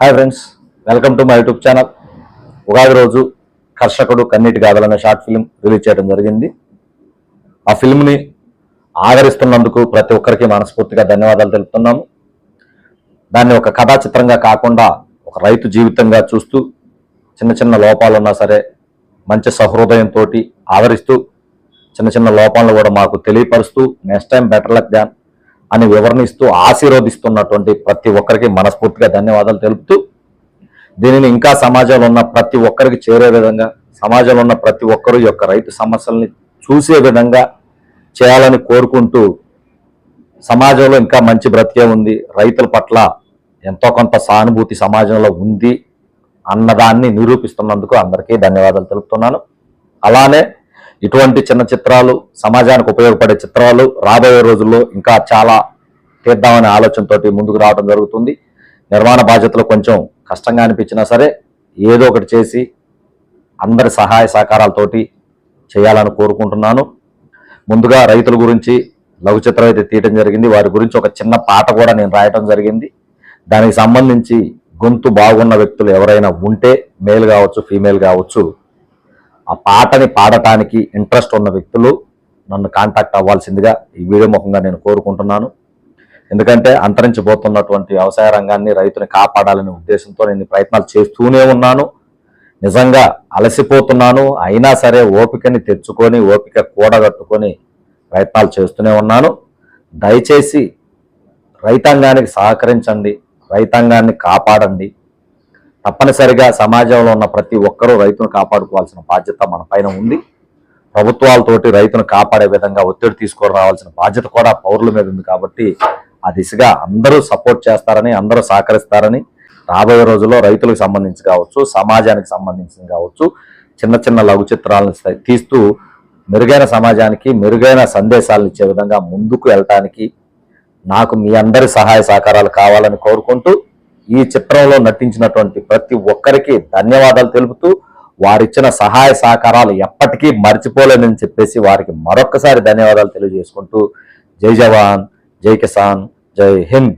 Hi friends welcome to my YouTube channel Ugadi రోజు కర్షకుడు కన్నీటి గాథలనే షార్ట్ ఫిల్మ్ రిలీజ్ చేయడం జరిగింది. ఆ ఫిల్మ్ని ఆదరిస్తున్నందుకు ప్రతి ఒక్కరికి మనస్ఫూర్తిగా ధన్యవాదాలు తెలుపుతున్నాము. దాన్ని ఒక కథా చిత్రంగా కాకుండా ఒక రైతు జీవితంగా చూస్తూ చిన్న చిన్న లోపాలు ఉన్నా సరే మంచి సహృదయంతో ఆదరిస్తూ చిన్న చిన్న లోపాలను కూడా మాకు తెలియపరుస్తూ next time better luck than అని వివరణిస్తూ ఆశీర్వదిస్తున్నటువంటి ప్రతి ఒక్కరికి మనస్ఫూర్తిగా ధన్యవాదాలు తెలుపుతూ దీనిని ఇంకా సమాజంలో ఉన్న ప్రతి ఒక్కరికి చేరే విధంగా సమాజంలో ఉన్న ప్రతి ఒక్కరు యొక్క రైతు సమస్యల్ని చూసే విధంగా చేయాలని కోరుకుంటూ సమాజంలో ఇంకా మంచి బ్రతికే ఉంది. రైతుల పట్ల ఎంతో కొంత సానుభూతి సమాజంలో ఉంది అన్నదాన్ని నిరూపిస్తున్నందుకు అందరికీ ధన్యవాదాలు తెలుపుతున్నాను. అలానే ఇటువంటి చిన్న చిత్రాలు సమాజానికి ఉపయోగపడే చిత్రాలు రాబోయే రోజుల్లో ఇంకా చాలా తీద్దామనే ఆలోచనతో ముందుకు రావడం జరుగుతుంది. నిర్మాణ బాధ్యతలు కొంచెం కష్టంగా అనిపించినా సరే ఏదో ఒకటి చేసి అందరి సహాయ సహకారాలతోటి చేయాలని కోరుకుంటున్నాను. ముందుగా రైతుల గురించి లఘు చిత్రం అయితే తీయటం జరిగింది. వారి గురించి ఒక చిన్న పాట కూడా నేను రాయటం జరిగింది. దానికి సంబంధించి గొంతు బాగున్న వ్యక్తులు ఎవరైనా ఉంటే మేల్ కావచ్చు ఫీమేల్ కావచ్చు ఆ పాటని పాడటానికి ఇంట్రెస్ట్ ఉన్న వ్యక్తులు నన్ను కాంటాక్ట్ అవ్వాల్సిందిగా ఈ వీడియో ముఖంగా నేను కోరుకుంటున్నాను. ఎందుకంటే అంతరించిపోతున్నటువంటి వ్యవసాయ రంగాన్ని రైతుని కాపాడాలనే ఉద్దేశంతో నేను ప్రయత్నాలు చేస్తూనే ఉన్నాను. నిజంగా అలసిపోతున్నాను. అయినా సరే ఓపికని తెచ్చుకొని ఓపిక కూడగట్టుకొని ప్రయత్నాలు చేస్తూనే ఉన్నాను. దయచేసి రైతాంగానికి సహకరించండి. రైతాంగాన్ని కాపాడండి. తప్పనిసరిగా సమాజంలో ఉన్న ప్రతి ఒక్కరూ రైతును కాపాడుకోవాల్సిన బాధ్యత మన పైన ఉంది. ప్రభుత్వాలతోటి రైతును కాపాడే విధంగా ఒత్తిడి తీసుకొని రావాల్సిన బాధ్యత కూడా పౌరుల మీద ఉంది కాబట్టి ఆ దిశగా అందరూ సపోర్ట్ చేస్తారని అందరూ సహకరిస్తారని రాబోయే రోజుల్లో రైతులకు సంబంధించి కావచ్చు సమాజానికి సంబంధించి కావచ్చు చిన్న చిన్న లఘు చిత్రాలను తీస్తూ మెరుగైన సమాజానికి మెరుగైన సందేశాలను ఇచ్చే విధంగా ముందుకు వెళ్ళటానికి నాకు మీ అందరి సహాయ సహకారాలు కావాలని కోరుకుంటూ ఈ చిత్రంలో నటించినటువంటి ప్రతి ఒక్కరికి ధన్యవాదాలు తెలుపుతూ వారిచ్చిన సహాయ సహకారాలు ఎప్పటికీ మర్చిపోలేనని చెప్పేసి వారికి మరొక్కసారి ధన్యవాదాలు తెలియజేసుకుంటూ జై జవాన్ జై కిసాన్ జై హింద్.